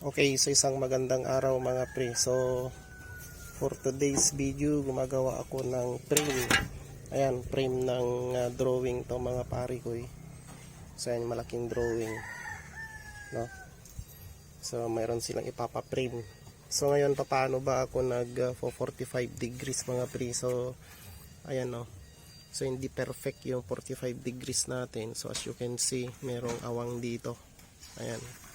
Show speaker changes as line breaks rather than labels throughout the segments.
Okay, so isang magandang araw mga pre. So, for today's video, gumagawa ako ng frame. Ayan, frame ng uh, drawing to mga pare ko eh. So, ayan, malaking drawing. No? So, mayroon silang ipapa-frame. So, ngayon, paano ba ako nag uh, for 45 degrees mga pre? So, ayan no. So, hindi perfect yung 45 degrees natin. So, as you can see, merong awang dito. Ayan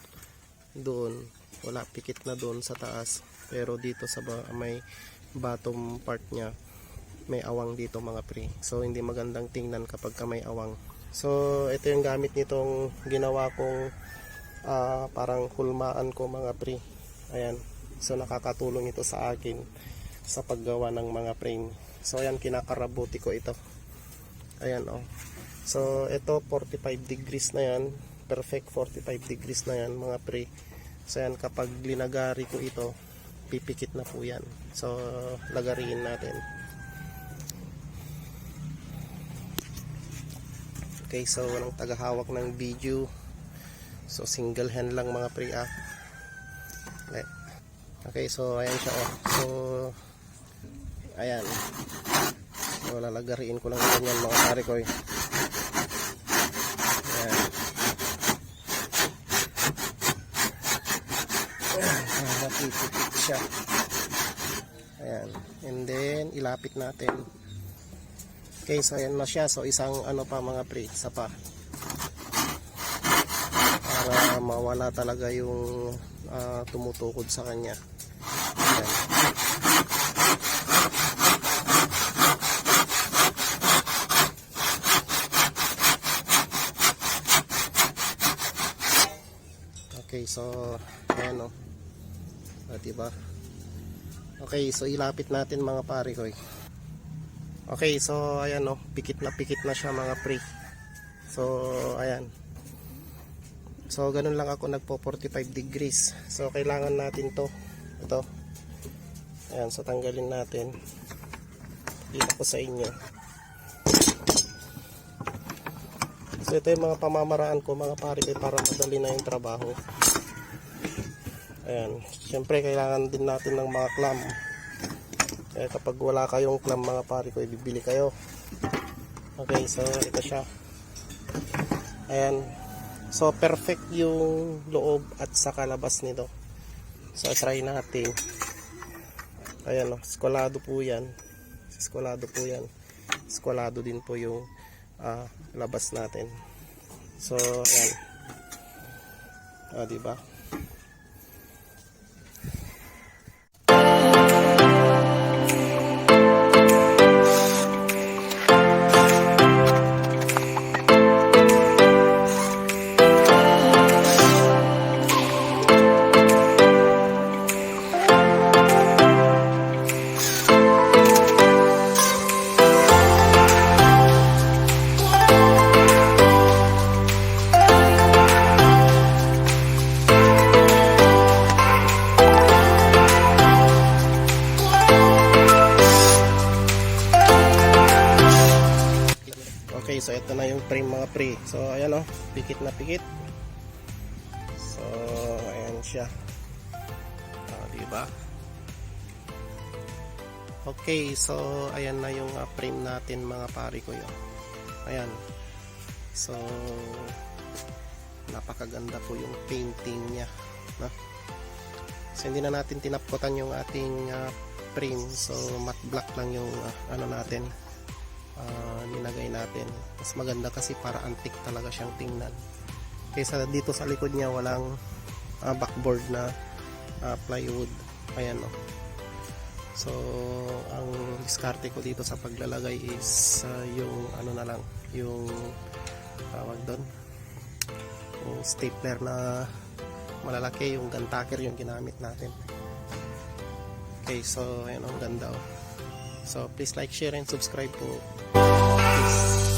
doon. Wala pikit na doon sa taas. Pero dito sa ba- may bottom part niya may awang dito mga pre. So hindi magandang tingnan kapag ka may awang. So ito yung gamit nitong ginawa kong ah, parang hulmaan ko mga pre. Ayan. So nakakatulong ito sa akin sa paggawa ng mga frame. So ayan kinakarabuti ko ito. Ayan oh. So ito 45 degrees na yan perfect 45 degrees na yan mga pre. So yan kapag linagari ko ito pipikit na po yan. So lagariin natin. Okay so walang tagahawak ng video. So single hand lang mga pre ah. Okay, so ayan siya oh. So ayan. So lalagariin ko lang ganyan mga pare ko eh. ayan Ah, napipikit siya. Ayan. And then, ilapit natin. Okay, so ayan na siya. So, isang ano pa mga pre, isa pa. Para mawala talaga yung ah, tumutukod sa kanya. Ayan. Okay, so ayan o. Ah, diba? Okay, so ilapit natin mga pare ko. Okay, so ayan o, pikit na pikit na siya mga pre. So, ayan. So, ganun lang ako nagpo 45 degrees. So, kailangan natin to. Ito. Ayan, so tanggalin natin. Dito ko sa inyo. So, ito yung mga pamamaraan ko mga pare ko para madali na yung trabaho. Ayan. Siyempre, kailangan din natin ng mga clam. Kaya kapag wala kayong clam mga pare ko, ibibili kayo. Okay, so ito siya. Ayan. So, perfect yung loob at sa kalabas nito. So, try natin. Ayan o, skolado po yan. Skolado po yan. Skolado din po yung ah, labas natin. So, ayan. Ah, di ba? Okay, so ito na yung frame mga pre. So ayan o, pikit na pikit. So ayan siya. Ah, di ba? Okay, so ayan na yung ah, frame natin mga pare ko yun. Ayan. So napakaganda po yung painting niya, no? So hindi na natin tinapkotan yung ating ah, frame. So matte black lang yung ah, ano natin ah, nilagay natin. Mas maganda kasi para antique talaga siyang tingnan. Kaysa dito sa likod niya walang ah, backboard na ah, plywood. Ayan o. So, ang diskarte ko dito sa paglalagay is ah, yung ano na lang, yung tawag doon, yung stapler na malalaki, yung guntaker yung ginamit natin. Okay, so ayan ang ganda oh. So please like, share, and subscribe po. Peace.